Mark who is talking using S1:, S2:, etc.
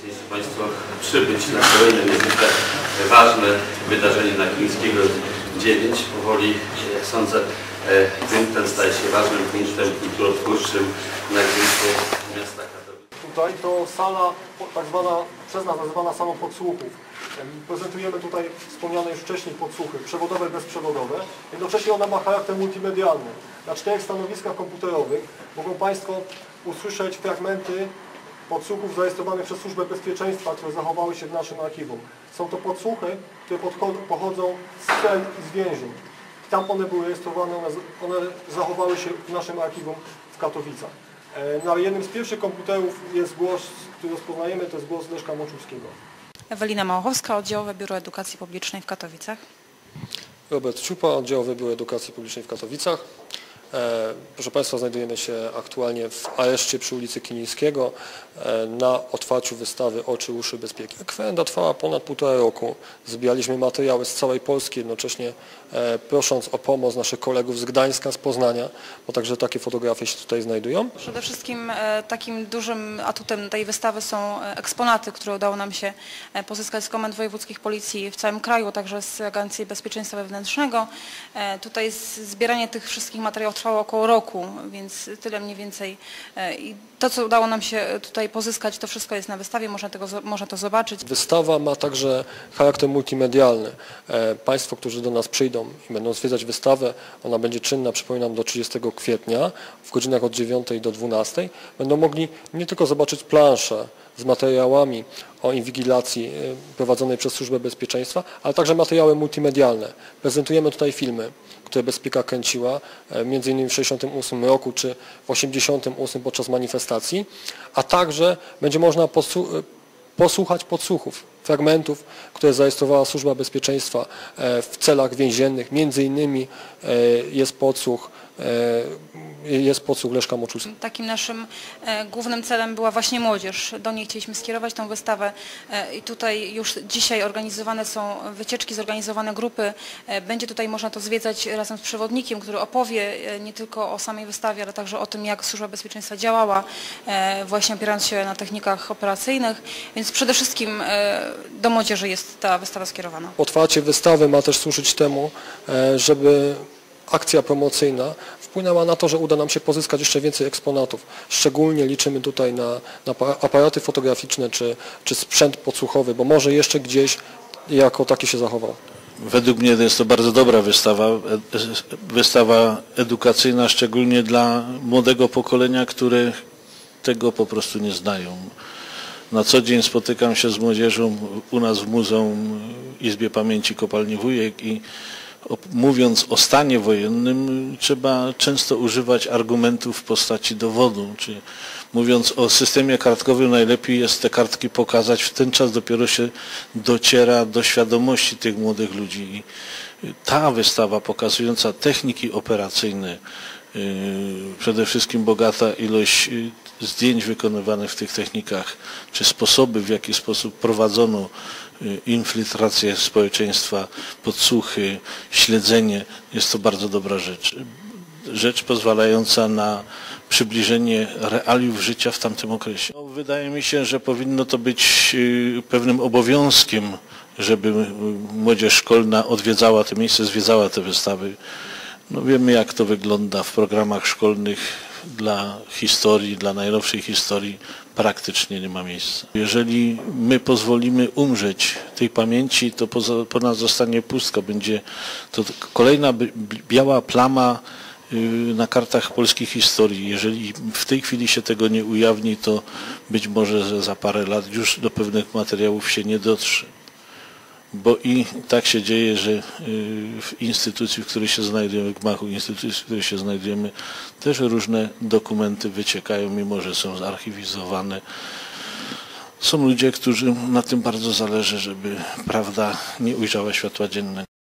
S1: Chcieliście Państwo przybyć na kolejne niezwykle ważne wydarzenie na Klińskiego 9. Powoli, jak sądzę, e, Gdyń ten staje się ważnym punktem kulturotwórczym na Gdyńsku miasta Katowice.
S2: Tutaj to sala tak zwana, przez nas nazywana salą podsłuchów. Em, Prezentujemy tutaj wspomniane już wcześniej podsłuchy, przewodowe i bezprzewodowe. Jednocześnie ona ma charakter multimedialny. Na czterech stanowiskach komputerowych mogą Państwo usłyszeć fragmenty podsłuchów zarejestrowanych przez Służbę Bezpieczeństwa, które zachowały się w naszym archiwum. Są to podsłuchy, które pochodzą z cel i z więzień. Tam one były rejestrowane, one, zachowały się w naszym archiwum w Katowicach. E, Na jednym z pierwszych komputerów jest głos, który rozpoznajemy, to jest głos Leszka Moczuskiego.
S3: Ewelina Małachowska, Oddziałowe Biuro Edukacji Publicznej w Katowicach.
S4: Robert Ciupa, Oddział Wydział Edukacji Publicznej w Katowicach. E, Proszę Państwa, znajdujemy się aktualnie w areszcie przy ulicy Kilińskiego e, na otwarciu wystawy Oczy, Uszy, Bezpieki. Kwenda trwała ponad półtora roku. Zbieraliśmy materiały z całej Polski, jednocześnie e, prosząc o pomoc naszych kolegów z Gdańska, z Poznania, bo także takie fotografie się tutaj znajdują.
S3: Przede wszystkim takim dużym atutem tej wystawy są eksponaty, które udało nam się pozyskać z komend wojewódzkich policji w całym kraju, także z Agencji Bezpieczeństwa Wewnętrznego. Tutaj zbieranie tych wszystkich materiałów trwało około roku, więc tyle mniej więcej. E, I to, co udało nam się tutaj pozyskać, to wszystko jest na wystawie, można, tego, można to zobaczyć.
S4: Wystawa ma także charakter multimedialny. E, Państwo, którzy do nas przyjdą i będą zwiedzać wystawę, ona będzie czynna, przypominam, do 30 kwietnia w godzinach od 9 do 12, będą mogli nie tylko zobaczyć planszę z materiałami o inwigilacji e, prowadzonej przez Służbę Bezpieczeństwa, ale także materiały multimedialne. Prezentujemy tutaj filmy, które Bezpieka kręciła, e, między innymi w 68 roku czy w 88 podczas manifestacji, a także będzie można posłu- posłuchać podsłuchów, fragmentów, które zarejestrowała Służba Bezpieczeństwa e, w celach więziennych. Między innymi e, jest podsłuch, e, jest podsłuch Leszka Moczuskiego.
S3: Takim naszym e, głównym celem była właśnie młodzież. Do niej chcieliśmy skierować tą wystawę e, i tutaj już dzisiaj organizowane są wycieczki, zorganizowane grupy. E, Będzie tutaj można to zwiedzać razem z przewodnikiem, który opowie e, nie tylko o samej wystawie, ale także o tym, jak Służba Bezpieczeństwa działała, e, właśnie opierając się na technikach operacyjnych. Więc przede wszystkim e, do młodzieży jest ta wystawa skierowana.
S4: Otwarcie wystawy ma też służyć temu, e, żeby akcja promocyjna wpłynęła na to, że uda nam się pozyskać jeszcze więcej eksponatów. Szczególnie liczymy tutaj na, na apa- aparaty fotograficzne czy, czy sprzęt podsłuchowy, bo może jeszcze gdzieś jako taki się zachował.
S5: Według mnie jest to bardzo dobra wystawa, wystawa edukacyjna, szczególnie dla młodego pokolenia, które tego po prostu nie znają. Na co dzień spotykam się z młodzieżą u nas w Muzeum Izbie Pamięci Kopalni Wujek i mówiąc o stanie wojennym trzeba często używać argumentów w postaci dowodu, mówiąc o systemie kartkowym najlepiej jest te kartki pokazać, w ten czas dopiero się dociera do świadomości tych młodych ludzi. I ta wystawa pokazująca techniki operacyjne, yy, przede wszystkim bogata ilość yy, zdjęć wykonywanych w tych technikach, czy sposoby, w jaki sposób prowadzono infiltrację społeczeństwa, podsłuchy, śledzenie, jest to bardzo dobra rzecz. Rzecz pozwalająca na przybliżenie realiów życia w tamtym okresie. No, wydaje mi się, że powinno to być yy, pewnym obowiązkiem, żeby yy, młodzież szkolna odwiedzała te miejsce, zwiedzała te wystawy. No wiemy jak to wygląda w programach szkolnych dla historii, dla najnowszej historii praktycznie nie ma miejsca. Jeżeli my pozwolimy umrzeć tej pamięci, to poza, po nas zostanie pustka. Będzie to kolejna bi- biała plama y, na kartach polskiej historii. Jeżeli w tej chwili się tego nie ujawni, to być może że za parę lat już do pewnych materiałów się nie dotrze bo i tak się dzieje, że y, w instytucji, w której się znajdujemy, w gmachu instytucji, w której się znajdujemy, też różne dokumenty wyciekają, mimo że są zarchiwizowane. Są ludzie, którym na tym bardzo zależy, żeby prawda nie ujrzała światła dziennego.